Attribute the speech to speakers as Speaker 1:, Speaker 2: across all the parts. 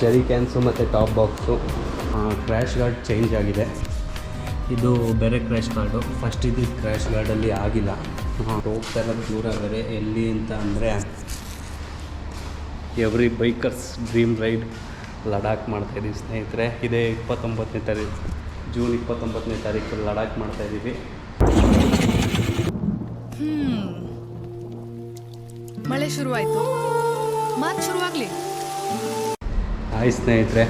Speaker 1: ಜರಿ ಕ್ಯಾನ್ಸು ಮತ್ತು top box. Crash guard change ಆಗಿದೆ. ಇದು ಬೇರೆ ಕ್ರ್ಯಾಶ್ ಗಾರ್ಡು ಫಸ್ಟ್ ಇದು ಕ್ರ್ಯಾಶ್ ಗಾರ್ಡಲ್ಲಿ ಆಗಿಲ್ಲ. ಹೋಗ್ತಾ ಇರೋದು ದೂರ ಬೇರೆ. ಎಲ್ಲಿ ಅಂತ ಅಂದರೆ every bikers dream ride Ladakh ಮಾಡ್ತಾಯಿದ್ದೀವಿ ಸ್ನೇಹಿತರೆ. ಇದೇ ಇಪ್ಪತ್ತೊಂಬತ್ತನೇ ತಾರೀಕು, ಜೂನ್ ಇಪ್ಪತ್ತೊಂಬತ್ತನೇ ತಾರೀಕು ಲಡಾಖ್ ಮಾಡ್ತಾಯಿದ್ದೀವಿ
Speaker 2: ಮಳೆ ಶುರುವಾಯಿತು. ಮಾತು ಶುರುವಾಗ್ಲಿ.
Speaker 1: ಹಾಯ್ ಸ್ನೇಹಿತರೆ,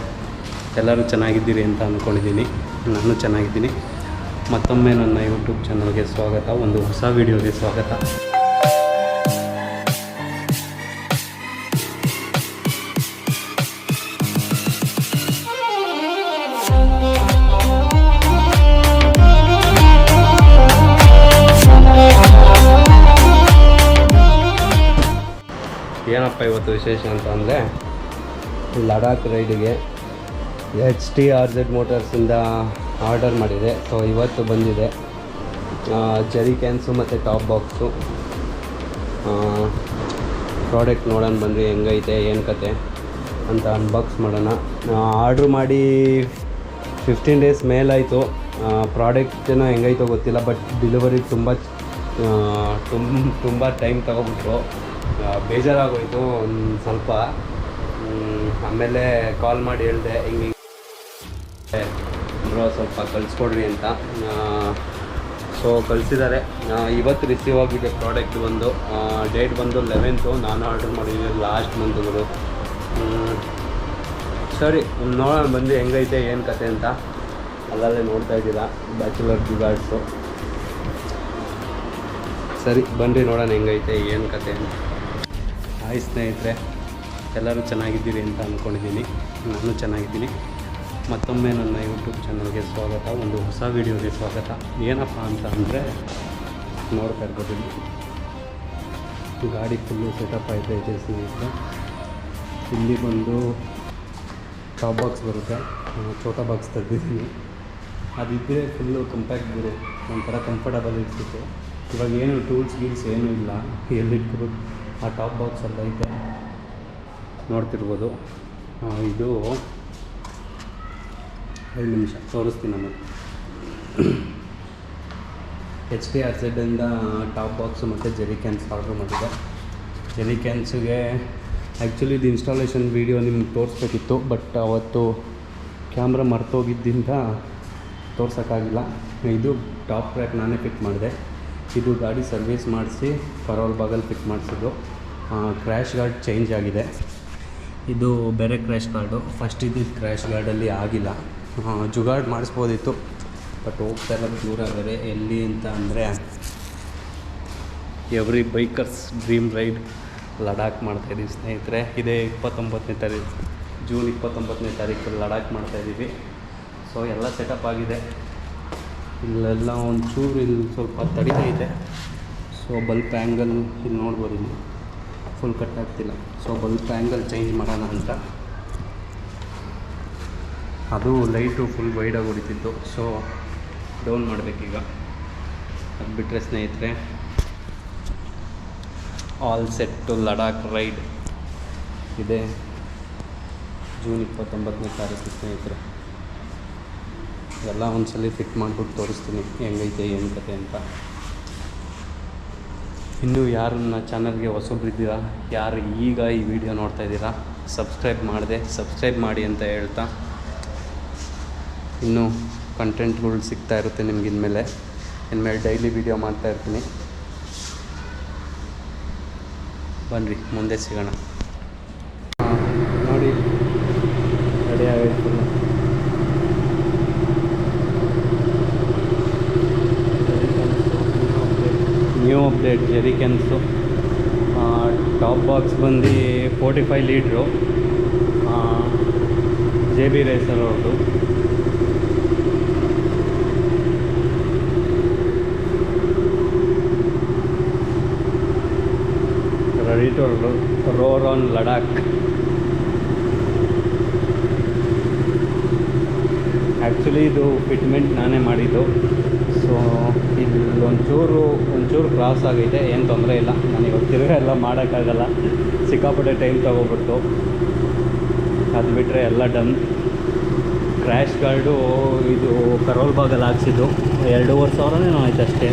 Speaker 1: ಎಲ್ಲರೂ ಚೆನ್ನಾಗಿದ್ದೀರಿ ಅಂತ ಅಂದ್ಕೊಂಡಿದ್ದೀನಿ. ನಾನು ಚೆನ್ನಾಗಿದ್ದೀನಿ. ಮತ್ತೊಮ್ಮೆ ನನ್ನ ಯೂಟ್ಯೂಬ್ ಚಾನಲ್ಗೆ ಸ್ವಾಗತ, ಒಂದು ಹೊಸ ವಿಡಿಯೋಗೆ ಸ್ವಾಗತ. ಏನಪ್ಪ ಇವತ್ತು ವಿಶೇಷ ಅಂತ ಅಂದರೆ ಲಡಾಖ್ ರೈಡಿಗೆ ಎಚ್ ಟಿ ಆರ್ ಜೆಡ್ ಮೋಟರ್ಸಿಂದ ಆರ್ಡರ್ ಮಾಡಿದೆ. ಸೊ ಇವತ್ತು ಬಂದಿದೆ. ಜರಿ ಕ್ಯಾನ್ಸು ಮತ್ತು ಟಾಪ್ ಬಾಕ್ಸು ಪ್ರಾಡಕ್ಟ್ ನೋಡೋಣ ಬಂದ್ವಿ ಹೆಂಗೈತೆ, ಏನು ಕತೆ ಅಂತ ಅನ್ಬಾಕ್ಸ್ ಮಾಡೋಣ. ಆರ್ಡ್ರ್ ಮಾಡಿ ಫಿಫ್ಟೀನ್ ಡೇಸ್ ಮೇಲಾಯಿತು. ಪ್ರಾಡಕ್ಟ್ ಏನೋ ಹೆಂಗೈತೋ ಗೊತ್ತಿಲ್ಲ ಬಟ್ ಡೆಲಿವರಿ ತುಂಬ ತುಂಬ ತುಂಬ ಟೈಮ್ ತಗೊಬಿಟ್ರು. ಬೇಜಾರಾಗೋಯಿತು ಒಂದು ಸ್ವಲ್ಪ. ಆಮೇಲೆ ಕಾಲ್ ಮಾಡಿ ಹೇಳಿದೆ, ಹಿಂಗೆ ಬ್ರೋ ಸ್ವಲ್ಪ ಕಳಿಸ್ಕೊಡ್ರಿ ಅಂತ. ಸೊ ಕಳಿಸಿದ್ದಾರೆ ಇವತ್ತು ರಿಸೀವ್ ಆಗಿದೆ ಪ್ರಾಡಕ್ಟ್ ಬಂದು. ಡೇಟ್ ಬಂದು ಲೆವೆಂತು ನಾನು ಆರ್ಡರ್ ಮಾಡಿದ್ದೀನಿ ಲಾಸ್ಟ್ ಮಂತ್ಗಳು ಸರಿ ನೋಡೋಣ ಬಂದು ಹೆಂಗೈತೆ, ಏನು ಕತೆ ಅಂತ. ಅಲ್ಲಲ್ಲೇ ನೋಡ್ತಾ ಇದ್ದೀರಾ ಬ್ಯಾಚುಲರ್ ಜುಗಾಡ್ಸು ಸರಿ ಬನ್ನಿ ನೋಡೋಣ ಹೆಂಗೈತೆ, ಏನು ಕತೆ ಅಂತ. ಹಾಯ್ ಸ್ನೇಹಿತರೆ. ಎಲ್ಲರೂ ಚೆನ್ನಾಗಿದ್ದೀರಿ ಅಂತ ಅಂದ್ಕೊಂಡಿದ್ದೀನಿ ನಾನು ಚೆನ್ನಾಗಿದ್ದೀನಿ. ಮತ್ತೊಮ್ಮೆ ನನ್ನ ಯೂಟ್ಯೂಬ್ ಚಾನಲ್ಗೆ ಸ್ವಾಗತ. ಒಂದು ಹೊಸ ವೀಡಿಯೋಗೆ ಸ್ವಾಗತ. ಏನಪ್ಪ ಅಂತ ಅಂದರೆ, ನೋಡ್ತಾ ಇರ್ಬೋದು ಗಾಡಿ ಫುಲ್ಲು ಸೆಟಪ್ ಆಯ್ತಾ ಇದೆ ಇಲ್ಲಿ ಬಂದು ಟಾಪ್ ಬಾಕ್ಸ್ ಬರುತ್ತೆ. ಚೋಟ ಬಾಕ್ಸ್ ತೆಗ್ದಿದ್ದೀನಿ. ಅದಿದ್ದರೆ ಫುಲ್ಲು ಕಂಪ್ಯಾಕ್ಟ್ ಬರು. ಒಂಥರ ಕಂಫರ್ಟಬಲ್ ಇರ್ತಿತ್ತು. ಇವಾಗ ಏನು ಟೂಲ್ಸ್ ಗೀಲ್ಸ್ ಏನೂ ಇಲ್ಲ. ಎಲ್ಲಿಟ್ರು ಆ ಟಾಪ್ ಬಾಕ್ಸ್ ಅಲ್ಲಿ ಐತೆ. ನೋಡ್ತಿರ್ಬೋದು. ಇದು ಐದು ನಿಮಿಷ, ತೋರಿಸ್ತೀನಿ ನಾನು. ಎಚ್ ಡಿ ಆರ್ ಝೆಡ್ಡಿಂದ ಟಾಪ್ ಬಾಕ್ಸು ಮತ್ತು ಜೆರಿ ಕ್ಯಾನ್ಸ್ ಆರ್ಡ್ರ್ ಮಾಡಿದ್ದೆ ಜೆರಿ ಕ್ಯಾನ್ಸಿಗೆ ಆ್ಯಕ್ಚುಲಿ ಇದು ಇನ್ಸ್ಟಾಲೇಷನ್ ವೀಡಿಯೋ ನಿಮ್ಗೆ ತೋರಿಸ್ಬೇಕಿತ್ತು ಬಟ್ ಅವತ್ತು ಕ್ಯಾಮ್ರಾ ಮರ್ತೋಗಿದ್ದರಿಂದ ತೋರ್ಸೋಕ್ಕಾಗಿಲ್ಲ. ಇದು ಟಾಪ್ ಟ್ರ್ಯಾಕ್ ನಾನೇ ಫಿಟ್ ಮಾಡಿದೆ. ಇದು ಗಾಡಿ ಸರ್ವಿಸ್ ಮಾಡಿಸಿ ಪರೋಲ್ ಬಾಗಲ್ ಫಿಟ್ ಮಾಡಿಸಿದ್ದು. ಕ್ರ್ಯಾಶ್ ಗಾರ್ಡ್ ಚೇಂಜ್ ಆಗಿದೆ. ಇದು ಬೇರೆ ಕ್ರ್ಯಾಶ್ ಗಾರ್ಡು ಫಸ್ಟ್ ಇದು ಕ್ರ್ಯಾಶ್ ಗಾರ್ಡಲ್ಲಿ ಆಗಿಲ್ಲ. ಜುಗಾಡ್ ಮಾಡಿಸ್ಬೋದಿತ್ತು. ಬಟ್ ಹೋಗ್ತಾ ಇರೋದು ದೂರ ಬೇರೆ. ಎಲ್ಲಿ ಅಂತ ಅಂದರೆ every bikers dream ride Ladakh ಮಾಡ್ತಾಯಿದ್ದೀವಿ ಸ್ನೇಹಿತರೆ. ಇದೇ ಇಪ್ಪತ್ತೊಂಬತ್ತನೇ ತಾರೀಕು ಜೂನ್ ಇಪ್ಪತ್ತೊಂಬತ್ತನೇ ತಾರೀಕು ಲಡಾಖ್ ಮಾಡ್ತಾಯಿದ್ದೀವಿ ಸೊ ಎಲ್ಲ ಸೆಟಪ್ ಆಗಿದೆ. ಇಲ್ಲೆಲ್ಲ ಒಂಚೂರು ಇಲ್ಲಿ ಸ್ವಲ್ಪ ತಡಿತಾ ಇದೆ. ಸೊ ಬಲ್ಪ್ ಆ್ಯಂಗಲ್ ಇಲ್ಲಿ ನೋಡ್ಬೋದು ಇಲ್ಲಿ. ಫುಲ್ ಕಟ್ ಆಗ್ತಿಲ್ಲ. ಸೊ ಬಲ್ಪ್ ಆ್ಯಂಗಲ್ ಚೇಂಜ್ ಮಾಡೋಣ ಅಂತ. ಅದು ಲೈಟು ಫುಲ್ ವೈಡಾಗಿ ಹೊಡಿತಿತ್ತು. ಸೊ ಡೌನ್ ಮಾಡಬೇಕೀಗ. ಅದು ಬಿಟ್ಟರೆ ಸ್ನೇಹಿತರೆ ಆಲ್ ಸೆಟ್ಟು ಲಡಾಖ್ ರೈಡ್ ಇದೆ. ಜೂನ್ ಇಪ್ಪತ್ತೊಂಬತ್ತನೇ ತಾರೀಕು ಸ್ನೇಹಿತರೆ. ಎಲ್ಲ ಒಂದ್ಸಲಿ ಫಿಟ್ ಮಾಡಿಬಿಟ್ಟು ತೋರಿಸ್ತೀನಿ ಹೆಂಗೈತೆ, ಏನು ಕತೆ ಅಂತ. ಇನ್ನೂ ಯಾರು ನನ್ನ ಚಾನಲ್ಗೆ ಹೊಸಬ್ರಿದ್ದೀರಾ? ಯಾರು ಈಗ ಈ ವಿಡಿಯೋ ನೋಡ್ತಾ ಇದ್ದೀರಾ? ಸಬ್ಸ್ಕ್ರೈಬ್ ಮಾಡಿದೆ ಸಬ್ಸ್ಕ್ರೈಬ್ ಮಾಡಿ ಅಂತ ಹೇಳ್ತಾ. ಇನ್ನೂ ಕಂಟೆಂಟ್ಗಳು ಸಿಗ್ತಾ ಇರುತ್ತೆ ನಿಮ್ಗೆ ಇನ್ಮೇಲೆ. ಇನ್ಮೇಲೆ ಡೈಲಿ ವಿಡಿಯೋ ಮಾಡ್ತಾ ಇರ್ತೀನಿ. ಬನ್ನಿರಿ ಮುಂದೆ ಸಿಗೋಣ ನೋಡಿ ರೆಡಿ ಆಗೈತೆ new update jerrycans top box ಬಂದು forty five litre J B racer ಅವ್ರದ್ದು. Ready to roar on Ladakh actually ಇದು ಫಿಟ್ಮೆಂಟ್ ನಾನೇ ಮಾಡಿದ್ದು. ಸೊ ಇಲ್ಲಿ ಒಂಚೂರು ಒಂಚೂರು ಕ್ರಾಸ್ ಆಗೈತೆ, ಏನು ತೊಂದರೆ ಇಲ್ಲ. ನನಗೆ ತಿರುಗ ಎಲ್ಲ ಮಾಡೋಕ್ಕಾಗಲ್ಲ. ಸಿಕ್ಕಾಪಟ್ಟೆ ಟೈಮ್ ತೊಗೊಬಿಟ್ಟು ಅದು ಬಿಟ್ಟರೆ ಎಲ್ಲ ಡನ್ ಕ್ರ್ಯಾಶ್ ಗಾರ್ಡು ಇದು ಕರೋಲ್ ಬಾಗಲ್ಲಿ ಹಾಕ್ಸಿದ್ದು. ಎರಡೂವರೆ ಸಾವಿರನೇ ಆಯ್ತು ಅಷ್ಟೇ.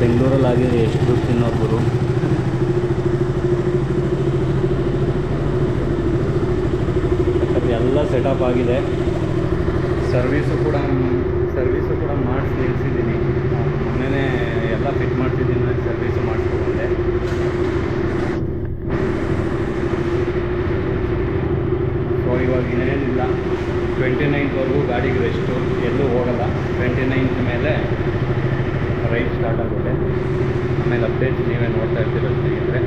Speaker 1: ಬೆಂಗಳೂರಲ್ಲಿ ಆಗಿದೆ ಎಷ್ಟು ದುಡ್ಡು ತಿನ್ನೋರು ಎಲ್ಲ ಸೆಟಪ್ ಆಗಿದೆ. ಸರ್ವೀಸು ಕೂಡ ಸರ್ವೀಸು ಕೂಡ ಮಾಡಿಸಿ ನಿಲ್ಲಿಸಿದ್ದೀನಿ ಮೊನ್ನೆನೇ ಎಲ್ಲ ಫಿಟ್ ಮಾಡ್ತಿದ್ದೀನಿ ಸರ್ವೀಸು ಮಾಡಿಸ್ಕೊಂಡೆ. ಸೊ ಇವಾಗ ಇನ್ನೇನಿಲ್ಲ ಟ್ವೆಂಟಿ ನೈನ್ತ್ವರೆಗೂ ಗಾಡಿಗೆ ರೆಸ್ಟು ಎಲ್ಲೂ ಹೋಗಲ್ಲ. ಟ್ವೆಂಟಿ ನೈನ್ತ್ ಮೇಲೆ ರೈಡ್ ಸ್ಟಾರ್ಟ್ ಆಗುತ್ತೆ. ಆಮೇಲೆ ಅಪ್ಡೇಟ್ಸ್ ನೀವೇ ನೋಡ್ತಾ ಇರ್ತೀರ, ಸ್ನೇಹಿತರೆ.